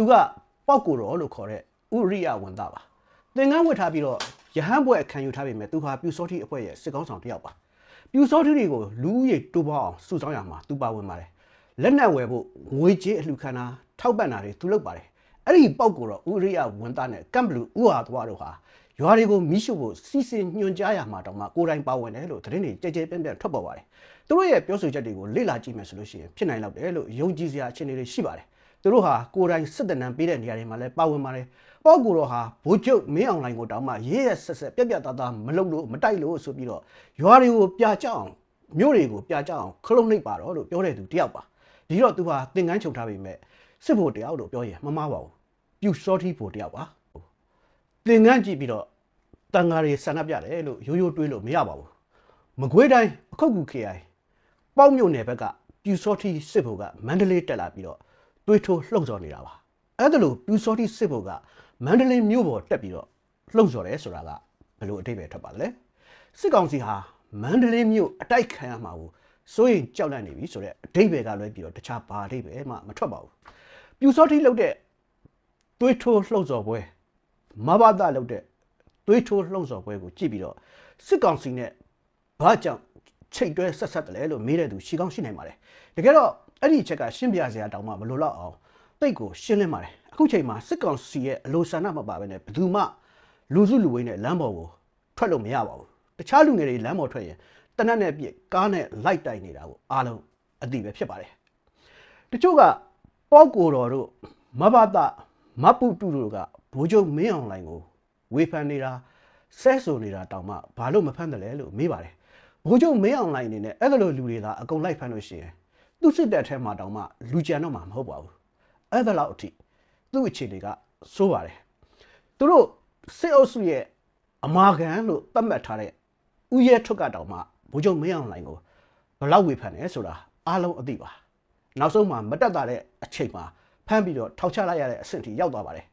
သူကပောက်ကိုတော်လို့ခေါ်တဲ့ဥရိယဝန်သားပါသင်္ကန်းဝတ်ထားပြီးတော့ယဟန်ဘွဲ့ခံယူထားပေမဲ့သူဟာပြူစောတိအဖွဲ့ရဲ့စစ်ကောင်းဆောင်တစ်ယောက်ပါပြူစောတိတွေကိုလူဦးရေတိုးပွားအောင်စုဆောင်းရမှာသူပါဝင်ပါတယ်လက်နက်ဝယ်ဖို့ငွေကြေးအလှူခံတာထောက်ပံ့တာတွေသူလုပ်ပါတယ်အဲ့ဒီပောက်ကိုတော်ဥရိယဝန်သားနဲ့ကမ်ဘလူဥဟာသွားတို့ဟာရွာတွေကိုမိရှုဖို့စီစဉ်ညွှန်ကြားရမှာတောင်မှကိုယ်တိုင်ပါဝင်တယ်လို့သတင်းတွေကြဲကြဲပြန့်ပြန့်ထွက်ပေါ်ပါတယ်သူတို့ရဲ့ပြောဆိုချက်တွေကိုလေ့လာကြည့်မယ်ဆိုလို့ရှိရင်ဖြစ်နိုင်တော့တယ်လို့ယုံကြည်စရာအခြေအနေတွေရှိပါတယ် သူတို့ဟာကိုယ်တိုင်စစ်တနံပေးတဲ့နေရာတွေမှာလည်းပါဝင်ပါတယ်။ပေါ့ကိုတော့ဟာဘိုးကျုပ်မင်းအောင်လိုင်ကိုတောင်းမှရဲရဲဆက်ဆက်ပြက်ပြက်သားသားမလုပ်လို့မတိုက်လို့ဆိုပြီးတော့ရွာတွေကိုပြကြအောင်မြို့တွေကိုပြကြအောင်ခလုံးနှိပ်ပါတော့လို့ပြောတဲ့သူတယောက်ပါ။ဒီတော့သူဟာသင်ကန်းချုပ်ထားပေမဲ့စစ်ဖို့တယောက်လို့ပြောရင်မမှားပါဘူး။ပြူစောတိဖို့တယောက်ပါ။သင်ကန်းကြည့်ပြီးတော့တန်ဃာတွေဆန္ဒပြတယ်လို့ရိုးရိုးတွေးလို့မရပါဘူး။မကွေးတိုင်းအခုတ်ကူ KI ပေါက်မြို့နယ်ဘက်ကပြူစောတိစစ်ဖို့ကမန္တလေးတက်လာပြီးတော့ တွေးထိုးလှုပ်ဆော်နေတာပါအဲ့ဒါလို့ပြူစောတိစစ်ဖို့ကမန္တလေးမြို့ပေါ်တက်ပြီးတော့လှုပ်ဆော်တယ်ဆိုတာကဘယ်လိုအတိတ်ပဲထွက်ပါသလဲစစ်ကောင်စီဟာမန္တလေးမြို့အတိုက်ခံရမှာကိုစိုးရင်ကြောက်လန့်နေပြီဆိုတော့အတိတ်ပဲကလွဲပြီးတော့တခြားဘာအတိတ်ပဲမှမထွက်ပါဘူးပြူစောတိလှုပ်တဲ့တွေးထိုးလှုပ်ဆော်ပွဲမဘာသာလှုပ်တဲ့တွေးထိုးလှုပ်ဆော်ပွဲကိုကြည့်ပြီးတော့စစ်ကောင်စီနဲ့ဘာကြောင့်ချိတ်တွဲဆက်ဆက်တယ်လဲလို့မေးတဲ့သူရှိကောင်းရှိနိုင်ပါတယ်တကယ်တော့ အဲ့ဒီအချက်ကရှင်းပြစရာတောင်မှမလိုတော့အောင်တိတ်ကိုရှင်းလင်းပါတယ်အခုချိန်မှာစစ်ကောင်စီရဲ့အလိုဆန္ဒမပါဘဲနဲ့ဘယ်သူမှလူစုလူဝေးနဲ့လမ်းပေါ်ကိုထွက်လို့မရပါဘူးတခြားလူငယ်တွေလမ်းပေါ်ထွက်ရင်တနက်နဲ့ပြည့်ကားနဲ့လိုက်တိုက်နေတာကိုအားလုံးအသိပဲဖြစ်ပါတယ်တချို့ကပေါက်ကိုတော်တို့မဘတာမပုတုတို့ကဘိုးချုပ်မင်းအောင်လိုင်ကိုဝေဖန်နေတာဆဲဆိုနေတာတောင်မှဘာလို့မဖမ်းတယ်လဲလို့မေးပါတယ်ဘိုးချုပ်မင်းအောင်လိုင်အနေနဲ့အဲ့ဒါလိုလူတွေသာအကုန်လိုက်ဖမ်းလို့ရှိရင် သူ့စစ်တပ်ထဲမှာတောင်မှလူကြံတော့မှာမဟုတ်ပါဘူးအဲ့ဒါလောက်အထိသူ့အခြေအနေကစိုးပါတယ်သူတို့စစ်အုပ်စုရဲ့အမာခံလို့သတ်မှတ်ထားတဲ့ဥရဲထွက်ကတောင်မှဘိုးချုပ်မင်းအောင်လိုင်ကိုဘလောက်ဝေဖန်တယ်ဆိုတာအားလုံးအသိပါနောက်ဆုံးမှာမတက်တာတဲ့အချိန်မှာဖမ်းပြီးတော့ထောက်ချလိုက်ရတဲ့အဆင့်ထိရောက်သွားပါတယ်